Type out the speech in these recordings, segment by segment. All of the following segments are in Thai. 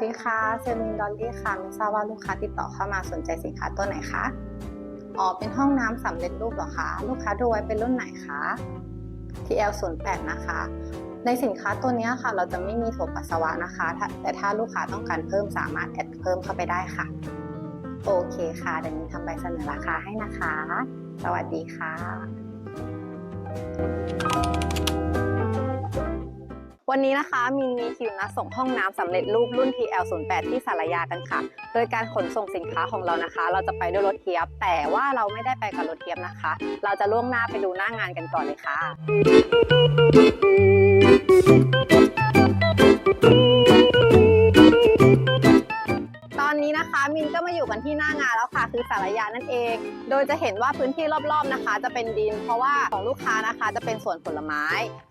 วัสดีค่ะเซมินดอลลี่ค่ะไม่ทราบว่าลูกค้าติดต่อเข้ามาสนใจสินค้าตัวไหนคะอ๋อเป็นห้องน้ำสำเร็จรูปเหรอคะลูกค้าดูไว้เป็นรุ่นไหนคะ TL08 นะคะ ในสินค้าตัวนี้ค่ะ เราจะไม่มีโถปัสสาวะนะคะ แต่ถ้าลูกค้าต้องการเพิ่มสามารถแอดเพิ่มเข้าไปได้ค่ะ โอเคค่ะเดี๋ยวมินทำใบเสนอราคาให้นะคะ สวัสดีค่ะ วันนี้นะคะมินมีคิวนัดส่งห้องน้ำสำเร็จรูปรุ่น TL08 ที่สารยากันค่ะ โดยการขนส่งสินค้าของเรานะคะ เราจะไปด้วยรถเทียบ แต่ว่าเราไม่ได้ไปกับรถเทียบนะคะ เราจะล่วงหน้าไปดูหน้างานกันก่อนเลยค่ะ นั่นเอง โดยจะเห็นว่าพื้นที่รอบๆนะคะ จะเป็นดิน เพราะว่าของลูกค้านะคะจะเป็นสวนผลไม้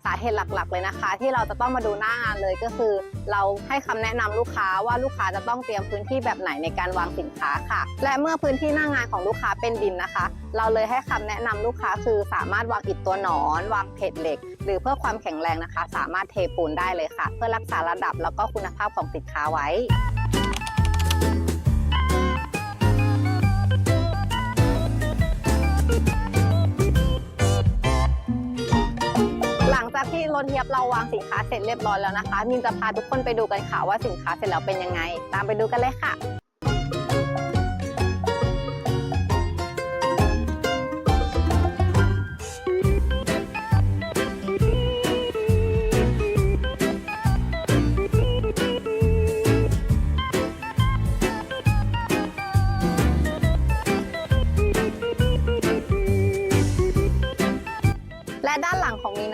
สาเหตุหลักๆ เลยนะคะ ที่เราจะต้องมาดูหน้างานเลยก็คือ เราให้คำแนะนำลูกค้าว่าลูกค้าจะต้องเตรียมพื้นที่แบบไหนในการวางสินค้าค่ะ และเมื่อพื้นที่หน้างานของลูกค้าเป็นดินนะคะ เราเลยให้คำแนะนำลูกค้าคือสามารถวางอิฐตัวหนอน วางเพจเหล็ก หรือเพื่อความแข็งแรงนะคะ สามารถเทปูนได้เลยค่ะ เพื่อรักษาระดับแล้วก็คุณภาพของสินค้าไว้ จากที่รถเทียบเราวางสินค้าเสร็จเรียบร้อยแล้วนะคะมินจะพาทุกคนไปดูกันค่ะว่าสินค้าเสร็จแล้วเป็นยังไง ตามไปดูกันเลยค่ะ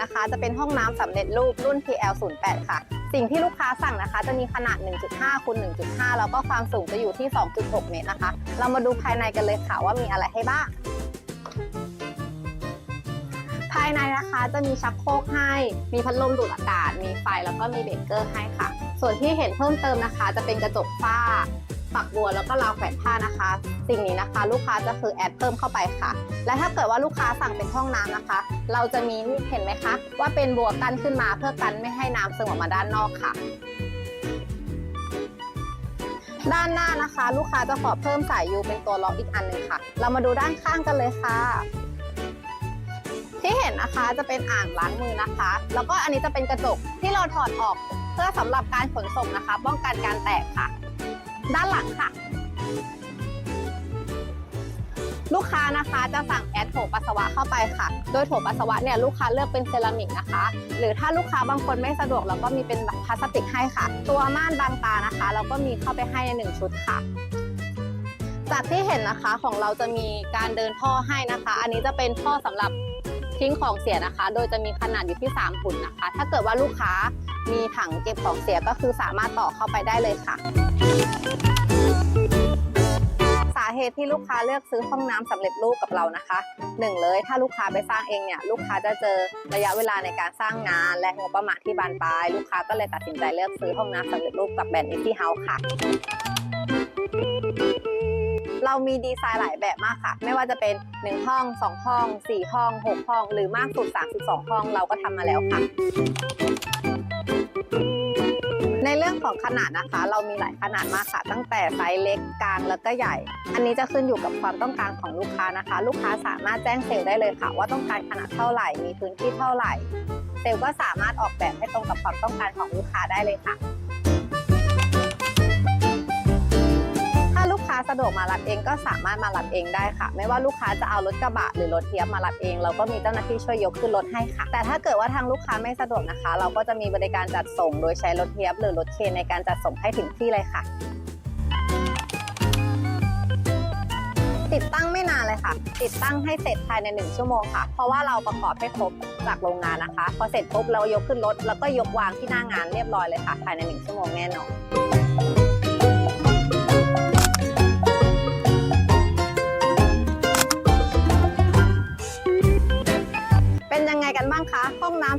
นะคะ จะเป็นห้องน้ำสำเร็จรูปรุ่น TL08 ค่ะ สิ่งที่ลูกค้าสั่งนะคะ จะมีขนาด 1.5คูณ1.5 แล้วก็ความสูงจะอยู่ที่ 2.6 เมตรนะคะ เรามาดูภายในกันเลยค่ะว่ามีอะไรให้บ้างภายในนะคะจะมีชักโครกให้ มีพัดลมดูดอากาศ มีไฟแล้วก็มีเบรกเกอร์ให้ค่ะ ส่วนที่เห็นเพิ่มเติมนะคะ จะเป็นกระจกฝ้า ฝักบัวแล้วก็ราวแขวนผ้านะคะ สิ่งนี้นะคะ ลูกค้าจะคือแอดเพิ่มเข้าไปค่ะ และถ้าเกิดว่าลูกค้าสั่งเป็นห้องน้ำนะคะ เราจะมีนี่เห็นไหมคะ ว่าเป็นบัวกั้นขึ้นมาเพื่อกันไม่ให้น้ำซึมออกมาด้านนอกค่ะด้านหน้านะคะ ลูกค้าจะขอเพิ่มสายยูเป็นตัวล็อกอีกอันหนึ่งค่ะ เรามาดูด้านข้างกันเลยค่ะ ที่เห็นนะคะจะเป็นอ่างล้างมือนะคะ แล้วก็อันนี้จะเป็นกระจกที่เราถอดออกเพื่อสำหรับการขนส่งนะคะ ป้องกันการแตกค่ะ ด้านหลังค่ะ ลูกค้านะคะจะสั่งแอดโถปัสสาวะเข้าไปค่ะ โดยโถปัสสาวะเนี่ยลูกค้าเลือกเป็นเซรามิกนะคะ หรือถ้าลูกค้าบางคนไม่สะดวกเราก็มีเป็นแบบพลาสติกให้ค่ะ ตัวม่านบางตานะคะ เราก็มีเข้าไปให้ในหนึ่งชุดค่ะจากที่เห็นนะคะของเราจะมีการเดินท่อให้นะคะ อันนี้จะเป็นท่อสำหรับ ทิ้งของเสียนะคะ โดยจะมีขนาดอยู่ที่ 3 หุ่นนะคะ ถ้าเกิดว่าลูกค้ามีถังเก็บของเสียก็คือสามารถต่อเข้าไปได้เลยค่ะ สาเหตุที่ลูกค้าเลือกซื้อห้องน้ำสำเร็จรูปกับเรานะคะหนึ่งเลยถ้าลูกค้าไปสร้างเองเนี่ยลูกค้าจะเจอระยะเวลาในการสร้างงาน และงบประมาณที่บานปลาย ลูกค้าก็เลยตัดสินใจเลือกซื้อห้องน้ำสำเร็จรูปกับแบรนด์ Easy House ค่ะ เรามีดีไซน์หลายแบบมากค่ะ ไม่ว่าจะเป็น 1 ห้อง 2 ห้อง 4 ห้อง 6 ห้อง หรือมากสุด 32 ห้องเราก็ทำมาแล้วค่ะ ในเรื่องของขนาดนะคะ เรามีหลายขนาดมากค่ะ ตั้งแต่ไซส์เล็กกลางแล้วก็ใหญ่ อันนี้จะขึ้นอยู่กับความต้องการของลูกค้านะคะ ลูกค้าสามารถแจ้งเซลล์ได้เลยค่ะ ว่าต้องการขนาดเท่าไหร่ มีพื้นที่เท่าไหร่ เซลล์ก็สามารถออกแบบให้ตรงกับความต้องการของลูกค้าได้เลยค่ะ สะดวกมารับเองก็สามารถมารับเองได้ค่ะ ไม่ว่าลูกค้าจะเอารถกระบะหรือรถเทียบมารับเอง เราก็มีเจ้าหน้าที่ช่วยยกขึ้นรถให้ค่ะ แต่ถ้าเกิดว่าทางลูกค้าไม่สะดวกนะคะ เราก็จะมีบริการจัดส่ง โดยใช้รถเทียบหรือรถเคนในการจัดส่งให้ถึงที่เลยค่ะ ติดตั้งไม่นานเลยค่ะ ติดตั้งให้เสร็จภายใน 1 ชั่วโมงค่ะ เพราะว่าเราประกอบให้ครบจากโรงงานนะคะ พอเสร็จปุ๊บเรายกขึ้นรถแล้วก็ยกวางที่หน้างานเรียบร้อยเลยค่ะ ภายใน 1 ชั่วโมงแน่นอน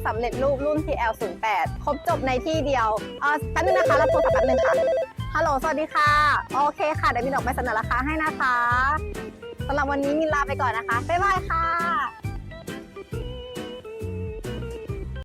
สำเร็จรูปรุ่น TL08 ครบจบในที่เดียวเออแป๊บนึงนะคะรับโทรศัพท์แป๊บนึงค่ะ ฮัลโหล สวัสดีค่ะ โอเคค่ะ เดี๋ยวมินออกไปเสนอราคาให้นะคะสำหรับวันนี้มินลาไปก่อนนะคะ บ๊ายบายค่ะ